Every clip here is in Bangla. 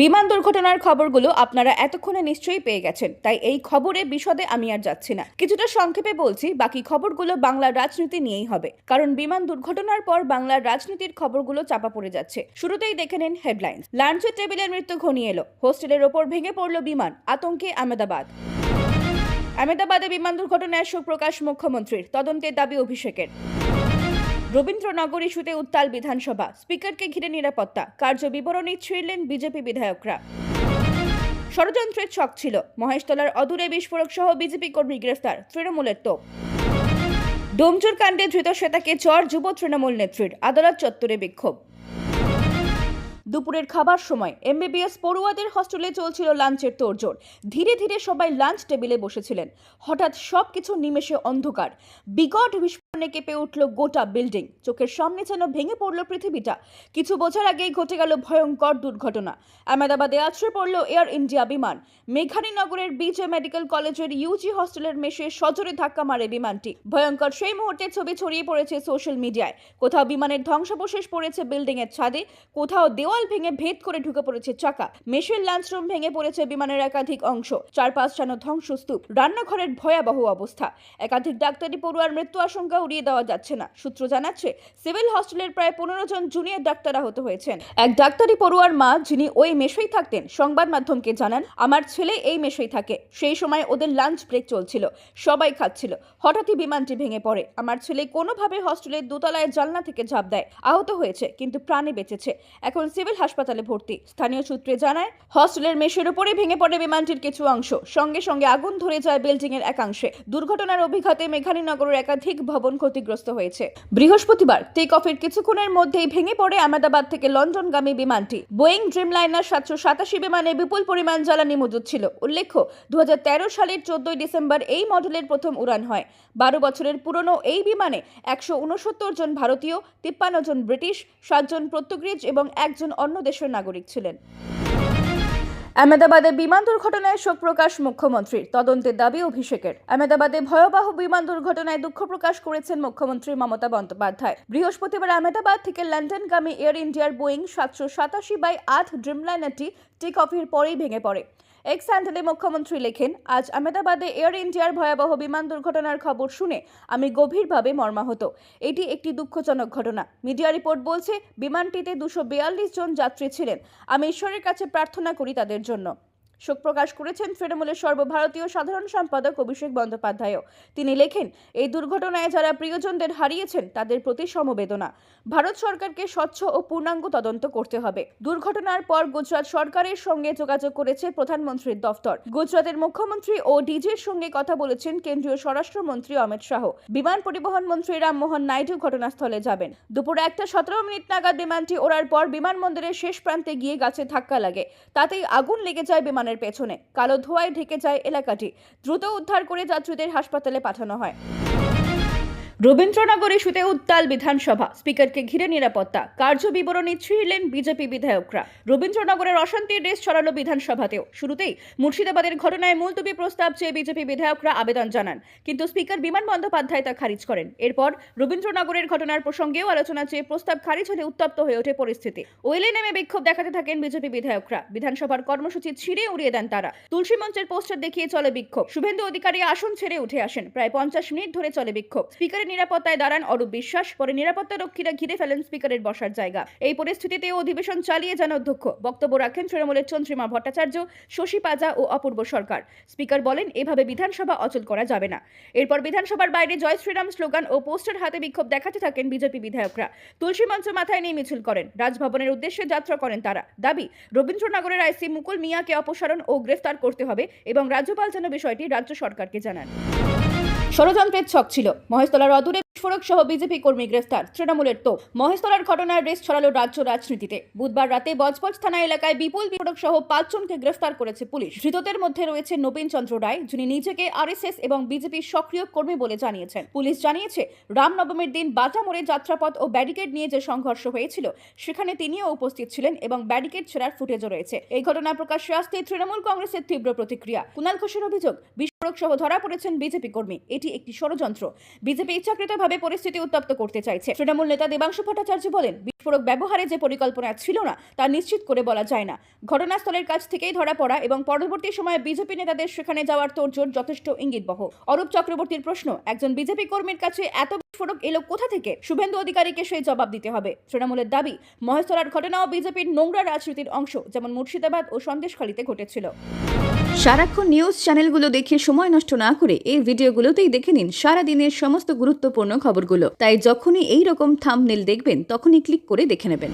বিমান দুর্ঘটনার খবরগুলো আপনারা এতক্ষণে নিশ্চয়ই পেয়ে গেছেন। তাই এই খবরে বিশদে আমি আর যাচ্ছি না। কিছুটা সংক্ষেপে বলছি, বাকি খবরগুলো বাংলার রাজনীতি নিয়েই হবে। কারণ বিমান দুর্ঘটনার পর বাংলার রাজনীতির খবরগুলো চাপা পড়ে যাচ্ছে। শুরুতেই দেখে নিন হেডলাইন। লাঞ্চের টেবিলের মৃত্যু ঘনিয়ে এলো। হোস্টেলের ওপর ভেঙে পড়ল বিমান। আতঙ্কে আহমেদাবাদ। আহমেদাবাদে বিমান দুর্ঘটনায় শোক প্রকাশ মুখ্যমন্ত্রীর। তদন্তের দাবি অভিষেকের। রবীন্দ্রনগর ইস্যুতে উত্তাল বিধানসভা। স্পিকারকে ঘিরে নিরাপত্তা। কার্য বিবরণী ছিঁড়লেন বিজেপি বিধায়করা। ষড়যন্ত্রের ছক ছিল। মহেশতলার অদূরে বিস্ফোরক সহ বিজেপি কর্মী গ্রেফতার। তৃণমূলের তোপ। ডোমচুর কাণ্ডে ধৃত শ্বেতাকে চর যুব তৃণমূল নেত্রীর। আদালত চত্বরে বিক্ষোভ। দুপুরের খাবার সময় এমবিবিএস পড়ুয়াদের হস্টেলে চলছিল লাঞ্চের তোড়জোড়। ধীরে ধীরে সবাই লাঞ্চ টেবিলে বসেছিলেন। হঠাৎ সবকিছু নিমেষে অন্ধকার। বিকট বিস্ফোরণে কেঁপে উঠল গোটা বিল্ডিং। চোখের সামনে যেন ভেঙে পড়ল পৃথিবীটা। কিছু বোঝার আগেই ঘটে গেল ভয়ঙ্কর দুর্ঘটনা। আহমেদাবাদে আছড়ে পড়ল এয়ার ইন্ডিয়া বিমান। মেঘানীনগরের বিজে মেডিকেল কলেজের ইউজি হস্টেলের মেশে সজোরে ধাক্কা মারে বিমানটি। ভয়ঙ্কর সেই মুহূর্তে ছবি ছড়িয়ে পড়েছে সোশ্যাল মিডিয়ায়। কোথাও বিমানের ধ্বংসাবশেষ পড়েছে বিল্ডিং এর ছাদে, কোথাও দেওয়াল ভেঙে ভেদ করে ঢুকে পড়েছে চাকা। মেশের লাঞ্চরুম ভেঙে পড়েছে বিমানের একাধিক অংশ। চারপাশ যেন ধ্বংসস্তূপ। রান্নাঘরের ভয়াবহ অবস্থা। একাধিক ডাক্তারি পড়ুয়ার মৃত্যু আশঙ্কা উড়িয়ে দেওয়া যাচ্ছে না। সূত্র জানাচ্ছে, সিভিল হস্টেলের প্রায় পনেরো জন জুনিয়র ডাক্তার আহত হয়েছেন। এক ডাক্তারি পড়ুয়ার মা, যিনি ওই মেশেই থাকতেন, সংবাদ মাধ্যমকে জানান, আমার ছেলে এই মেশেই থাকে। সেই সময় ওদের লাঞ্চ ব্রেক চলছিল। সবাই খাচ্ছিল। হঠাৎই বিমানটি ভেঙে পড়ে। আমার ছেলে কোনোভাবে হস্টেলের দোতলায় জানলা থেকে ঝাঁপ দেয়। আহত হয়েছে, কিন্তু প্রাণে বেঁচেছে। এখন সিভিল হাসপাতালে ভর্তি। স্থানীয় সূত্রে জানায়, হস্টেলের মেশের উপরে ভেঙে পড়ে বিমানটির কিছু অংশ। সঙ্গে সঙ্গে আগুন ধরে যায় বিল্ডিং এর একাংশে। দুর্ঘটনার অভিঘাতে মেঘানীনগরের একাধিক ভবন ক্ষতিগ্রস্ত হয়েছে। বৃহস্পতিবার টেক অফের কিছুক্ষণের মধ্যেই ভেঙে পড়ে আহমেদাবাদ থেকে লন্ডনগামী বিমানটি। বোয়িং ড্রিমলাইনার সাতশো সাতাশি বিমানে বিপুল পরিমাণ জ্বালানি মজুদ ছিল। উল্লেখ্য দু হাজার তেরো সালের চোদ্দই ডিসেম্বর এই মডেলের প্রথম উড়ান হয়। বারো বছরের পুরনো এই বিমানে একশো উনসত্তর জন ভারতীয়, তিপ্পান্ন জন ব্রিটিশ, সাতজন পর্তুগিজ এবং একজন অন্য দেশের নাগরিক ছিলেন। আহমেদাবাদে বিমান দুর্ঘটনায় শোক প্রকাশ মুখ্যমন্ত্রীর। তদন্তের দাবি অভিষেকের। আহমেদাবাদে ভয়াবহ বিমান দুর্ঘটনায় দুঃখ প্রকাশ করেছেন মুখ্যমন্ত্রী মমতা বন্দ্যোপাধ্যায়। বৃহস্পতিবার আহমেদাবাদ থেকে লন্ডনগামী এয়ার ইন্ডিয়ার বোয়িং সাতশো সাতাশি বাই আট ড্রিমলাইনারটি টেক অফের পরেই ভেঙে পড়ে। এক্স স্যান্ডেলে মুখ্যমন্ত্রী লেখেন, আজ আহমেদাবাদে এয়ার ইন্ডিয়ার ভয়াবহ বিমান দুর্ঘটনার খবর শুনে আমি গভীরভাবে মর্মাহত। এটি একটি দুঃখজনক ঘটনা। মিডিয়া রিপোর্ট বলছে, বিমানটিতে দুশো জন যাত্রী ছিলেন। আমি ঈশ্বরের কাছে প্রার্থনা করি তাদের জন্য। শোক প্রকাশ করেছেন তৃণমূলের সর্বভারতীয় সাধারণ সম্পাদক অভিষেক বন্দ্যোপাধ্যায়ও। তিনি লেখেন, এই দুর্ঘটনায় যারা প্রিয়জনদের হারিয়েছেন, তাদের প্রতি সমবেদনা। ভারত সরকারকে স্বচ্ছ ও পূর্ণাঙ্গ তদন্ত করতে হবে। দুর্ঘটনার পর গুজরাট সরকারের সঙ্গে যোগাযোগ করেছে প্রধানমন্ত্রীর দফতর। গুজরাটের মুখ্যমন্ত্রী ও ডিজির সঙ্গে কথা বলেছেন কেন্দ্রীয় স্বরাষ্ট্রমন্ত্রী অমিত শাহ। বিমান পরিবহন মন্ত্রী রামমোহন নাইডু ঘটনাস্থলে যাবেন। দুপুরে একটা সতেরো মিনিট নাগাদ বিমানটি ওড়ার পর বিমানবন্দরের শেষ প্রান্তে গিয়ে গাছে ধাক্কা লাগে। তাতেই আগুন লেগে যায় বিমানের পেছনে। কালো ধোঁয়ায় ঢেকে যায় এলাকাটি। দ্রুত উদ্ধার করে যাত্রীদের হাসপাতালে পাঠানো হয়। রবীন্দ্রনগর ইস্যুতে উত্তাল বিধানসভা। স্পিকারকে ঘিরে নিরাপত্তা। কার্য বিবরণী ছিঁড়লেন বিজেপি বিধায়করা। রবীন্দ্রনগরের অশান্তির রেস ছড়ালো বিধানসভাতেও। শুরুতেই মুর্শিদাবাদের ঘটনায় মুলতবি প্রস্তাব চেয়ে বিজেপি বিধায়করা আবেদন জানান। কিন্তু স্পিকার বিমান বন্দ্যোপাধ্যায় তা খারিজ করেন। এরপর রবীন্দ্রনগরের ঘটনার প্রসঙ্গেও আলোচনা চেয়ে প্রস্তাব খারিজ হলে উত্তপ্ত হয়ে ওঠে পরিস্থিতি। ওয়েলে নেমে বিক্ষোভ দেখাতে থাকেন বিজেপি বিধায়করা। বিধানসভার কর্মসূচি ছিঁড়ে উড়িয়ে দেন তারা। তুলসী মঞ্চের পোস্টার দেখিয়ে চলে বিক্ষোভ। শুভেন্দু অধিকারী আসন ছেড়ে উঠে আসেন। প্রায় পঞ্চাশ মিনিট ধরে চলে বিক্ষোভ। স্পিকারের নিরাপত্তায় দাঁড়ান অরূপ বিশ্বাস, পরে নিরাপত্তা রক্ষীরা ঘিরে ফেলেন স্পিকারের বসার জায়গা। এই পরিস্থিতিতে অধিবেশন চালিয়ে যান অধ্যক্ষ। বক্তব্য রাখেন তৃণমূলের চন্দ্রিমা ভট্টাচার্য, শশী পাজা ও অপূর্ব সরকার। স্পিকার বলেন, এভাবে বিধানসভা অচল করা যাবে না। এরপর বিধানসভার বাইরে জয় শ্রীরাম স্লোগান ও পোস্টার হাতে বিক্ষোভ দেখাতে থাকেন বিজেপি বিধায়করা। তুলসী মঞ্চ মাথায় নিয়ে মিছিল করেন। রাজভবনের উদ্দেশ্যে যাত্রা করেন তারা। দাবি, রবীন্দ্রনগরের আইসি মুকুল মিয়াকে অপসারণ ও গ্রেফতার করতে হবে এবং রাজ্যপাল যেন বিষয়টি রাজ্য সরকারকে জানান। ষড়যন্ত্রের ছক ছিল। মহেশতলার অদূরে বিস্ফোরক সহ বিজেপি কর্মী গ্রেফতার, তৃণমূলের তো মহেশতলার ঘটনার রেস ছড়ালো রাজ্য রাজনীতিতে। বুধবার রাতে বজবজ থানা এলাকায় বিপুল বিস্ফোরক সহ পাঁচজনকে গ্রেফতার করেছে পুলিশ। ধৃতদের মধ্যে রয়েছে নবীন চন্দ্র রায়, যিনি নিজেকে আরএসএস এবং বিজেপির সক্রিয় কর্মী বলে জানিয়েছেন। পুলিশ জানিয়েছে, রামনবমীর দিন বাটা মোড়ে যাত্রাপথ ও ব্যারিকেড নিয়ে যে সংঘর্ষ হয়েছিল, সেখানে তিনিও উপস্থিত ছিলেন এবং ব্যারিকেড ছেড়ার ফুটেজও রয়েছে। এই ঘটনা প্রকাশ্যে আসতে তৃণমূল কংগ্রেসের তীব্র প্রতিক্রিয়া। কুণাল ঘোষের অভিযোগ, বিস্ফোরক সহ ধরা পড়েছেন বিজেপি কর্মী। এটি একটি ষড়যন্ত্র। বিজেপি ইচ্ছাকৃতভাবে পরিস্থিতি উত্তপ্ত করতে চাইছে। তৃণমূল নেতা দেবাংশু ভট্টাচার্য বলেন, বিস্ফোরক ব্যবহারে যে পরিকল্পনা ছিল না, তা নিশ্চিত করে বলা যায় না। ঘটনাস্থলের কাছ থেকেই ধরা পড়া এবং পরবর্তী সময়ে বিজেপি নেতাদের সেখানে যাওয়ার তোড়জোড় যথেষ্ট ইঙ্গিতবহ। অরূপ চক্রবর্তীর প্রশ্ন, একজন বিজেপি কর্মীর কাছে এত বিস্ফোরক এলো কোথা থেকে? শুভেন্দু অধিকারীকে সেই জবাব দিতে হবে। তৃণমূলের দাবি, মহেশতলার ঘটনাও বিজেপির নোংরা রাজনীতির অংশ, যেমন মুর্শিদাবাদ ও সন্দেশখালীতে ঘটেছিল। সারাক্ষণ নিউজ চ্যানেলগুলো দেখে সময় নষ্ট না করে এই ভিডিওগুলোতেই দেখে নিন সারা দিনের সমস্ত গুরুত্বপূর্ণ খবরগুলো। তাই যখনই এই রকম থামনেল দেখবেন, তখনই ক্লিক করে দেখে নেবেন।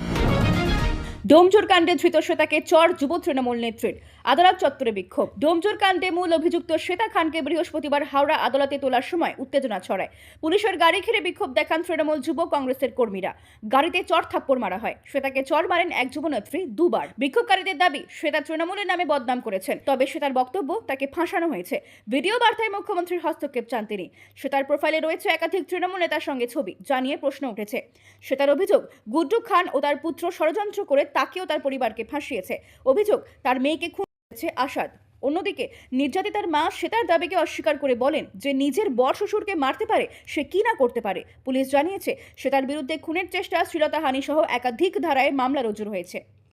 ডোমজোর কাণ্ডে ধৃত শ্বেতাকে চর যুব তৃণমূল নেত্রীর। আদালত চত্বরে বিক্ষোভ। ডোমজোর কাণ্ডে মূল অভিযুক্ত শ্বেতা খানকে বৃহস্পতিবার হাওড়া আদালতে তোলার সময় উত্তেজনা ছড়ায়। পুলিশের গাড়ি ঘিরে বিক্ষোভ দেখান তৃণমূল যুব কংগ্রেসের কর্মীরা। গাড়িতে চর থাপ্পড় মারা হয়। শ্বেতাকে চর মারেন এক যুবনেত্রী দুবার। বিক্ষোভকারীদের দাবি, শ্বেতা তৃণমূলের নামে বদনাম করেছেন। তবে শ্বেতার বক্তব্য তাকে ফাঁসানো হয়েছে। ভিডিও বার্তায় মুখ্যমন্ত্রীর হস্তক্ষেপ চান তিনি। শ্বেতার প্রোফাইলে রয়েছে একাধিক তৃণমূল নেতার সঙ্গে ছবি, যা নিয়ে প্রশ্ন উঠেছে। শ্বেতার অভিযোগ, গুড্ডু খান ও তার পুত্র ষড়যন্ত্র করে তাকেও তার পরিবারকে ফাঁসিয়েছে। অভিযোগ, তার মেয়েকে খুন করেছে আসাদ। অন্যদিকে নির্যাতিতার মা সেতার দাবিকে অস্বীকার করে বলেন যে নিজের বর শ্বশুরকে মারতে পারে, সে কি না করতে পারে। পুলিশ জানিয়েছে, সেতার বিরুদ্ধে খুনের চেষ্টা শ্লীলতাহানি সহ একাধিক ধারায় মামলা রুজু হয়েছে।